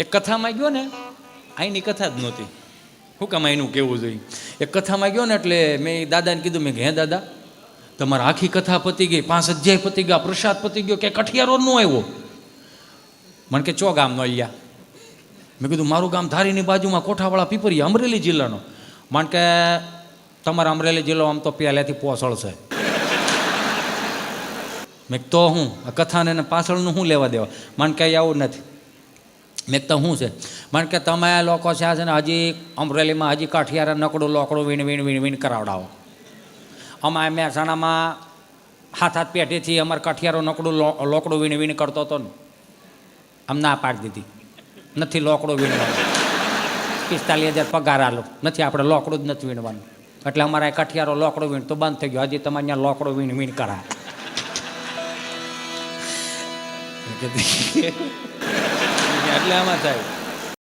એક કથામાં ગયો ને અહીંની કથા જ નહોતી. શું કામ એનું કેવું જોઈએ? એક કથામાં ગયો ને એટલે મેં દાદાને કીધું, મેં કે, હે દાદા, તમારા આખી કથા પતી ગઈ, પાંચ અધ્યાય પતી ગયા, પ્રસાદ પતી ગયો કે કઠિયારો ન આવ્યો. મને કે, ચો ગામ અહીંયા મેં કીધું, મારું ગામ ધારીની બાજુમાં કોઠાવાળા પીપરી અમરેલી જિલ્લાનો. મને કે, તમારા અમરેલી જિલ્લો આમ તો પહેલેથી પોસળ છે. મેં તો હું, આ કથાને પાછળનું શું લેવા દેવા? મને કહે આવું નથી. મેં તો શું છે? મને કે, તમે લોકો છે આ છે ને, હજી અમરેલીમાં હજી કાઠિયારા નકડું લોકડું વીણ વીણ વીણ વીણ કરાવડાવો. અમારે મહેસાણામાં હાથ હાથ પેઢીથી અમારે કાઠિયારો નકડું લોકડું વીણ વીણ કરતો હતો ને, આમ ના પાડી દીધી. નથી લોકડું વીણવાનું. પિસ્તાલીસ હજાર પગાર આલો. નથી આપણે લોકડું જ નથી વીણવાનું. એટલે અમારે કઠિયારો લોકડું વીણ, તો બંધ થઈ ગયો. હજી તમારે ત્યાં લોકડું વીણ વીણ કરાય મેં કીધું, એટલે આમાં થાય